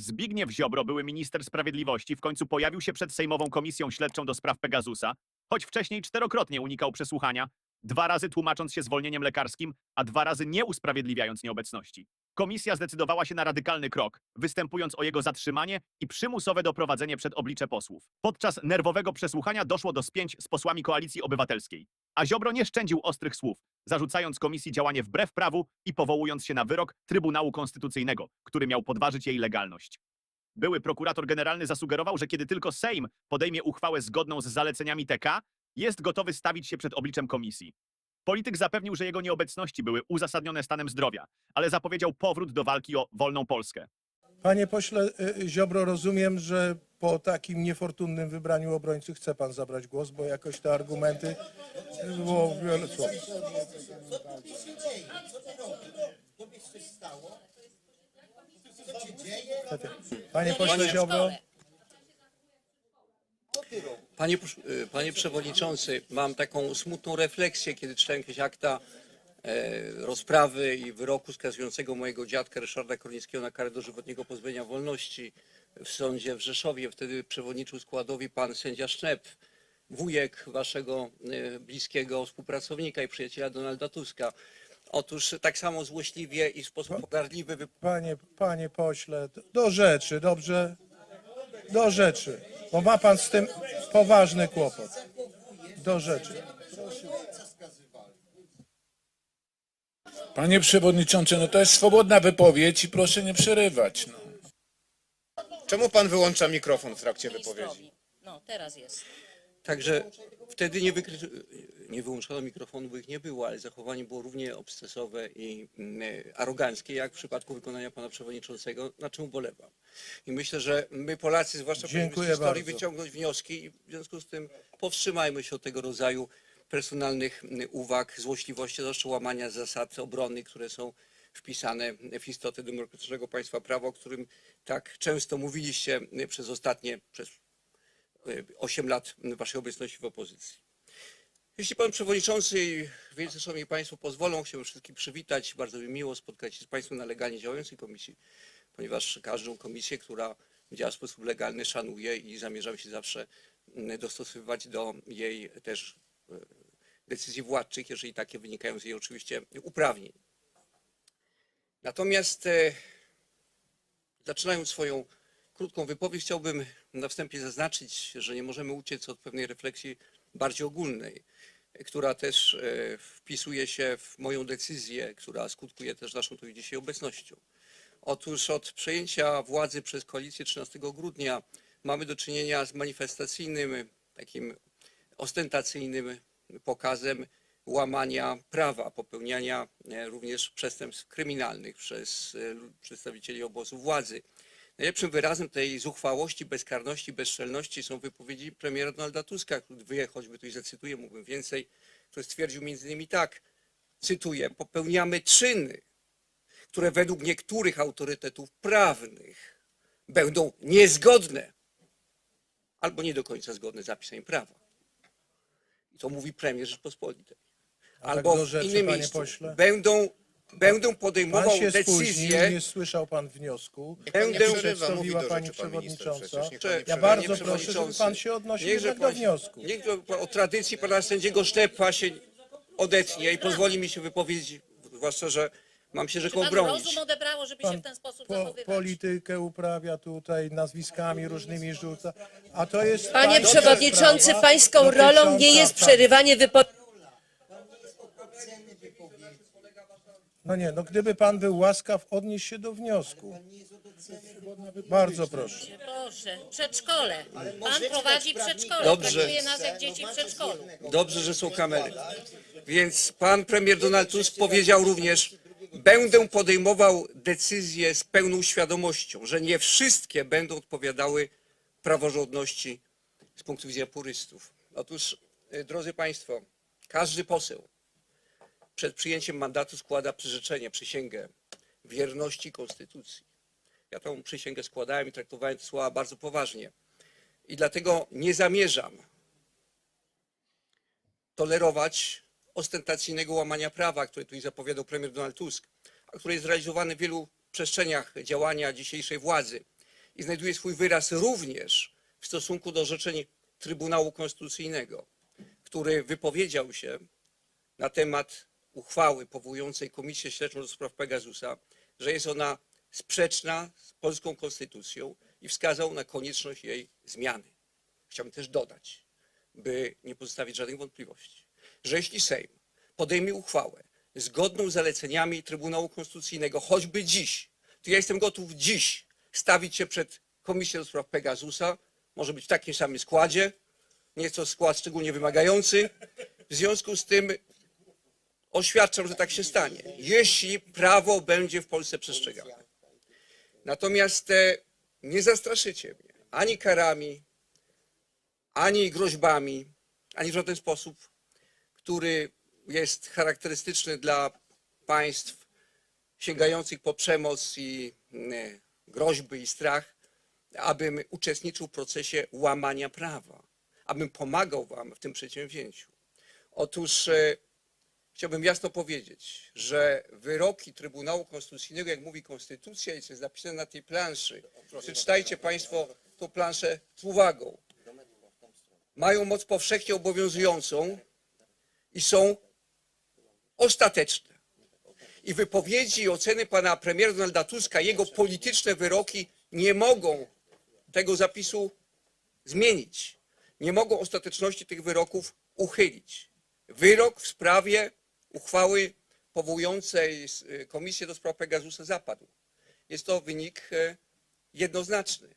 Zbigniew Ziobro, były minister sprawiedliwości, w końcu pojawił się przed Sejmową Komisją Śledczą do spraw Pegasusa, choć wcześniej czterokrotnie unikał przesłuchania, dwa razy tłumacząc się zwolnieniem lekarskim, a dwa razy nie usprawiedliwiając nieobecności. Komisja zdecydowała się na radykalny krok, występując o jego zatrzymanie i przymusowe doprowadzenie przed oblicze posłów. Podczas nerwowego przesłuchania doszło do spięć z posłami Koalicji Obywatelskiej. A Ziobro nie szczędził ostrych słów, zarzucając komisji działanie wbrew prawu i powołując się na wyrok Trybunału Konstytucyjnego, który miał podważyć jej legalność. Były prokurator generalny zasugerował, że kiedy tylko Sejm podejmie uchwałę zgodną z zaleceniami TK, jest gotowy stawić się przed obliczem komisji. Polityk zapewnił, że jego nieobecności były uzasadnione stanem zdrowia, ale zapowiedział powrót do walki o wolną Polskę. Panie pośle y, Ziobro, rozumiem, że po takim niefortunnym wybraniu obrońcy chce pan zabrać głos, bo jakoś te argumenty y, było wiele słów. Panie pośle Ziobro, Panie, y, panie Przewodniczący, mam taką smutną refleksję, kiedy czytałem jakieś akta e, rozprawy i wyroku skazującego mojego dziadka Ryszarda Kornickiego na karę dożywotniego pozbawienia wolności w sądzie w Rzeszowie. Wtedy przewodniczył składowi pan sędzia Sznep, wujek waszego e, bliskiego współpracownika i przyjaciela Donalda Tuska. Otóż tak samo złośliwie i w sposób pogardliwy wy- panie, panie pośle, do rzeczy, dobrze? Do rzeczy, bo ma pan z tym poważny kłopot. Do rzeczy. Panie przewodniczący, no to jest swobodna wypowiedź i proszę nie przerywać. No. Czemu pan wyłącza mikrofon w trakcie wypowiedzi? No, teraz jest. Także wtedy nie, wykry... nie wyłączono mikrofonu, bo ich nie było, ale zachowanie było równie obsesowe i mm, aroganckie, jak w przypadku wykonania pana przewodniczącego, na czym ubolewam. I myślę, że my Polacy, zwłaszcza powinniśmy z historii, bardzo. wyciągnąć wnioski i w związku z tym powstrzymajmy się od tego rodzaju personalnych mm, uwag, złośliwości, zwłaszcza łamania zasad obrony, które są wpisane w istotę demokratycznego państwa prawa, o którym tak często mówiliście mm, przez ostatnie, przez 8 lat waszej obecności w opozycji. Jeśli pan przewodniczący wielce szanowni państwo pozwolą, chciałbym wszystkich przywitać. Bardzo mi miło spotkać się z państwem na legalnie działającej komisji, ponieważ każdą komisję, która działa w sposób legalny, szanuję i zamierzam się zawsze mm, dostosowywać do jej też e, decyzji władczych, jeżeli takie wynikają z jej oczywiście uprawnień. Natomiast e, zaczynając swoją krótką wypowiedź, chciałbym na wstępie zaznaczyć, że nie możemy uciec od pewnej refleksji bardziej ogólnej, która też e, wpisuje się w moją decyzję, która skutkuje też naszą tu dzisiaj obecnością. Otóż od przejęcia władzy przez koalicję 13 grudnia mamy do czynienia z manifestacyjnym, takim ostentacyjnym pokazem łamania prawa, popełniania e, również przestępstw kryminalnych przez e, przedstawicieli obozu władzy. Najlepszym wyrazem tej zuchwałości, bezkarności, bezczelności są wypowiedzi premiera Donalda Tuska, który choćby tu i zacytuję, mógłbym więcej, który stwierdził między innymi tak, cytuję, popełniamy czyny, które według niektórych autorytetów prawnych będą niezgodne albo nie do końca zgodne z zapisami prawa. I to mówi premier Rzeczpospolitej. Tak Albo do w rzeczy, innym panie miejscu pośle? będą, będą Pan podejmował się spóźnił, decyzje, nie słyszał pan wniosku. Będę- Nie przerywa, Przedstawiła mówi do pani rzeczy pan minister przewodnicząca. przecież. Niech pan nie Ja przerywa. bardzo Panie proszę, żeby przewodniczący, pan się odnosił niechże jednak do pan- wniosku. Niech to od tradycji pana sędziego Sztepa się odetnie i pozwoli mi się wypowiedzieć, zwłaszcza, że mam się panu bronić. rozum odebrało, żeby się Pan w ten sposób po, zachowywać? politykę uprawia tutaj, nazwiskami różnymi rzuca. A to jest Panie pańska przewodniczący, sprawa pańską rolą nie jest przerywanie wypowiedzi. No nie, no gdyby pan był łaskaw, odnieść się do wniosku. Bardzo proszę. Boże, przedszkole. Pan prowadzi przedszkole. Dobrze. Traktuje nas jak dzieci w przedszkolu. Dobrze, że są kamery. Więc pan premier Donald Tusk powiedział również, będę podejmował decyzje z pełną świadomością, że nie wszystkie będą odpowiadały praworządności z punktu widzenia purystów. Otóż, y, drodzy państwo, każdy poseł przed przyjęciem mandatu składa przyrzeczenie, przysięgę wierności konstytucji. Ja tą przysięgę składałem i traktowałem te słowa bardzo poważnie. I dlatego nie zamierzam tolerować ostentacyjnego łamania prawa, które tu zapowiadał premier Donald Tusk, a które jest realizowane w wielu przestrzeniach działania dzisiejszej władzy. i znajduje swój wyraz również w stosunku do orzeczeń Trybunału Konstytucyjnego, który wypowiedział się na temat uchwały powołującej Komisję Śledczą do spraw Pegasusa, że jest ona sprzeczna z polską konstytucją i wskazał na konieczność jej zmiany. Chciałbym też dodać, by nie pozostawić żadnych wątpliwości, że jeśli Sejm podejmie uchwałę zgodną z zaleceniami Trybunału Konstytucyjnego, choćby dziś, to ja jestem gotów dziś stawić się przed Komisją do spraw Pegasusa, może być w takim samym składzie, nie jest to skład szczególnie wymagający. W związku z tym oświadczam, że tak się stanie, jeśli prawo będzie w Polsce przestrzegane. Natomiast e, nie zastraszycie mnie ani karami, ani groźbami, ani w żaden sposób, który jest charakterystyczny dla państw sięgających po przemoc i mm, groźby i strach, abym uczestniczył w procesie łamania prawa, abym pomagał wam w tym przedsięwzięciu. Otóż e, chciałbym jasno powiedzieć, że wyroki Trybunału Konstytucyjnego, jak mówi Konstytucja i jest napisane na tej planszy, przeczytajcie Państwo tą planszę z uwagą, mają moc powszechnie obowiązującą i są ostateczne. I wypowiedzi i oceny pana premiera Donalda Tuska, jego polityczne wyroki nie mogą tego zapisu zmienić. Nie mogą ostateczności tych wyroków uchylić. Wyrok w sprawie uchwały powołującej y, Komisję do spraw Pegasusa zapadł. Jest to wynik e, jednoznaczny.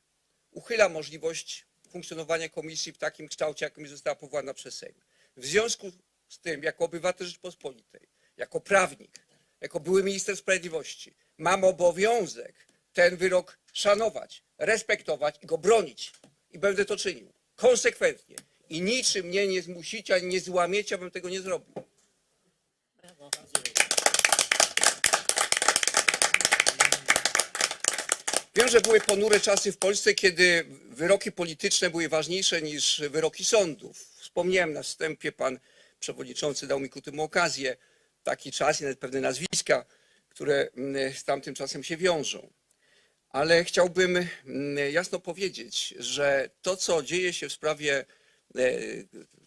Uchyla możliwość funkcjonowania komisji w takim kształcie, jakim została powołana przez Sejm. W związku z tym, jako obywatel Rzeczpospolitej, jako prawnik, jako były minister sprawiedliwości, mam obowiązek ten wyrok szanować, respektować i go bronić. I będę to czynił konsekwentnie. I niczym mnie nie zmusicie, ani nie złamiecie, abym tego nie zrobił. Że były ponure czasy w Polsce, kiedy wyroki polityczne były ważniejsze niż wyroki sądów. Wspomniałem na wstępie, pan przewodniczący dał mi ku temu okazję, taki czas i nawet pewne nazwiska, które mm, z tamtym czasem się wiążą. Ale chciałbym mm, jasno powiedzieć, że to, co dzieje się w sprawie e,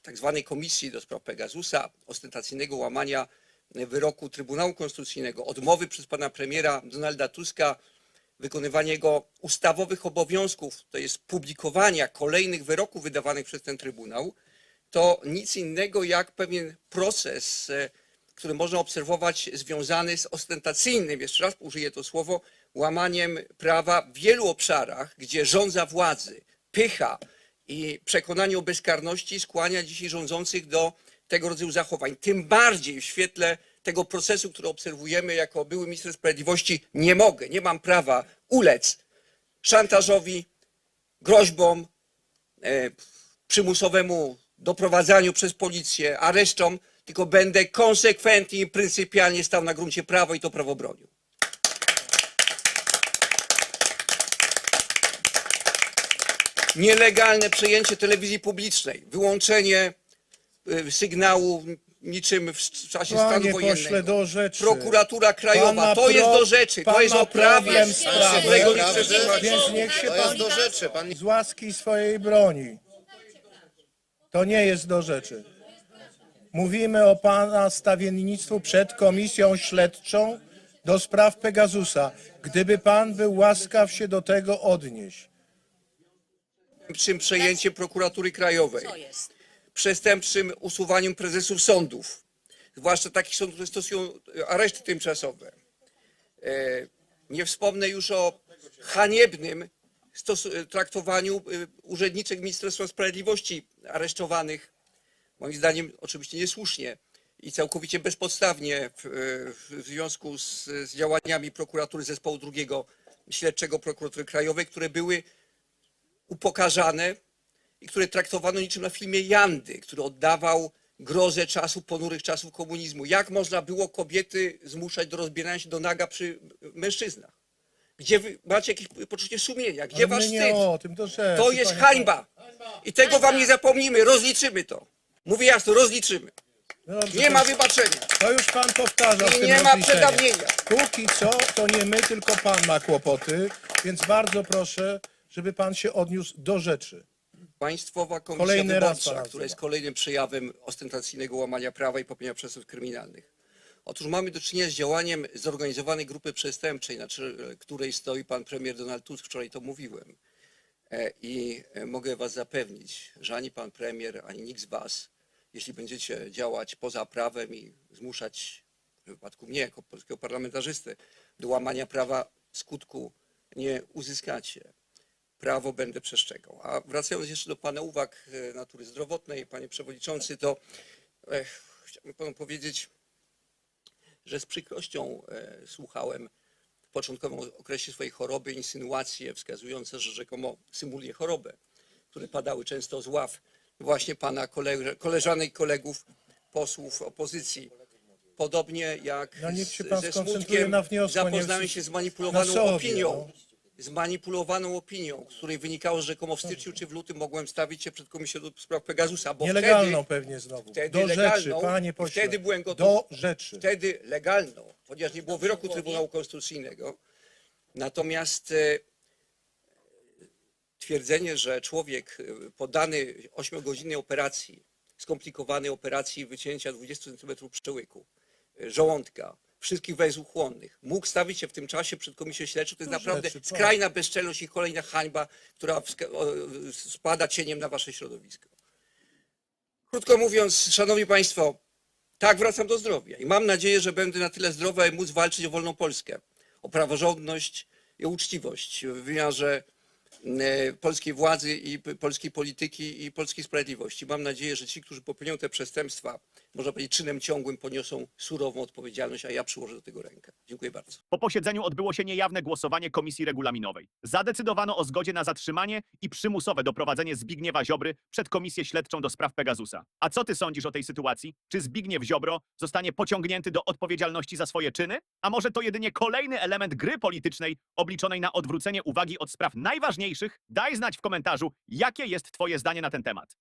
tak zwanej komisji do spraw Pegasusa, ostentacyjnego łamania wyroku Trybunału Konstytucyjnego, odmowy przez pana premiera Donalda Tuska wykonywania jego ustawowych obowiązków, to jest publikowania kolejnych wyroków wydawanych przez ten Trybunał, to nic innego jak pewien proces, e, który można obserwować związany z ostentacyjnym, jeszcze raz użyję to słowo, łamaniem prawa w wielu obszarach, gdzie rządza władzy, pycha i przekonanie o bezkarności skłania dzisiaj rządzących do tego rodzaju zachowań. Tym bardziej w świetle tego procesu, który obserwujemy jako były minister sprawiedliwości, nie mogę, nie mam prawa ulec szantażowi, groźbom, e, przymusowemu doprowadzaniu przez policję, aresztom, tylko będę konsekwentnie i pryncypialnie stał na gruncie prawa i to prawo bronił. Nielegalne przejęcie telewizji publicznej, wyłączenie y, sygnału niczym w czasie stanu Panie pośle, wojennego. do rzeczy. Prokuratura Krajowa, Pana to jest do rzeczy, to jest o prawie, sprawy. Więc niech się To pan do rzeczy. Pan z łaski swojej broni. To nie jest do rzeczy. Mówimy o pana stawiennictwu przed komisją śledczą do spraw Pegasusa. Gdyby pan był łaskaw się do tego odnieść. przestępczym przejęciem prokuratury krajowej, Co jest? Przestępczym usuwaniem prezesów sądów, zwłaszcza takich sądów, które stosują e, areszty tymczasowe. E, Nie wspomnę już o haniebnym e, traktowaniu urzędniczek Ministerstwa Sprawiedliwości aresztowanych, moim zdaniem oczywiście niesłusznie i całkowicie bezpodstawnie w, w związku z, z działaniami prokuratury zespołu drugiego śledczego prokuratury krajowej, które były upokarzane i które traktowano niczym na filmie Jandy, który oddawał grozę czasów, ponurych czasów komunizmu. Jak można było kobiety zmuszać do rozbierania się do naga przy mężczyznach? Gdzie wy macie jakieś poczucie sumienia? Gdzie Ale wasz my nie wstyd? o tym, to. To jest panie hańba. I tego wam nie zapomnimy. Rozliczymy to. Mówię jasno, rozliczymy. No dobrze, Nie to- ma wybaczenia. To już pan powtarzał w I tym nie ma rozliczeniu. przedawnienia. Póki co, to nie my, tylko pan ma kłopoty, więc bardzo proszę, żeby pan się odniósł do rzeczy. Państwowa Komisja Kolejny raz Wyborcza, która jest kolejnym przejawem ostentacyjnego łamania prawa i popełnienia przestępstw kryminalnych. Otóż mamy do czynienia z działaniem zorganizowanej grupy przestępczej, na czele której stoi pan premier Donald Tusk, wczoraj to mówiłem. E, I e, mogę was zapewnić, że ani pan premier, ani nikt z was, jeśli będziecie działać poza prawem i zmuszać, w wypadku mnie jako polskiego parlamentarzysty, do łamania prawa skutku nie uzyskacie prawo będę przestrzegał. A wracając jeszcze do Pana uwag e, natury zdrowotnej, Panie Przewodniczący, to e, chciałbym Panu powiedzieć, że z przykrością e, słuchałem w początkowym okresie swojej choroby insynuacje wskazujące, że rzekomo symuluję chorobę, które padały często z ław właśnie Pana koleże, koleżanek i kolegów posłów opozycji. Podobnie jak No z- ze smutkiem zapoznałem się z manipulowaną opinią no. Zmanipulowaną opinią, z której wynikało, że rzekomo w styczniu czy w lutym mogłem stawić się przed Komisją do spraw Pegasusa, bo Nielegalną wtedy, pewnie znowu. wtedy Do rzeczy, legalną, panie pośle. wtedy byłem gotów- Do rzeczy. wtedy legalną, ponieważ nie było wyroku Trybunału Konstytucyjnego. Natomiast e, twierdzenie, że człowiek e, poddany 8-godzinnej operacji, skomplikowanej operacji wycięcia 20 cm przełyku, żołądka, wszystkich węzłów chłonnych, mógł stawić się w tym czasie przed komisją śledczą, to jest naprawdę skrajna bezczelność i kolejna hańba, która spada cieniem na wasze środowisko. Krótko mówiąc, szanowni państwo, tak, wracam do zdrowia i mam nadzieję, że będę na tyle zdrowy, aby móc walczyć o wolną Polskę, o praworządność i uczciwość w wymiarze e, polskiej władzy i polskiej polityki i polskiej sprawiedliwości. Mam nadzieję, że ci, którzy popełnią te przestępstwa, można powiedzieć czynem ciągłym, poniosą surową odpowiedzialność, a ja przyłożę do tego rękę. Dziękuję bardzo. Po posiedzeniu odbyło się niejawne głosowanie Komisji Regulaminowej. Zadecydowano o zgodzie na zatrzymanie i przymusowe doprowadzenie Zbigniewa Ziobry przed Komisję Śledczą do spraw Pegasusa. A co ty sądzisz o tej sytuacji? Czy Zbigniew Ziobro zostanie pociągnięty do odpowiedzialności za swoje czyny? A może to jedynie kolejny element gry politycznej obliczonej na odwrócenie uwagi od spraw najważniejszych? Daj znać w komentarzu, jakie jest twoje zdanie na ten temat.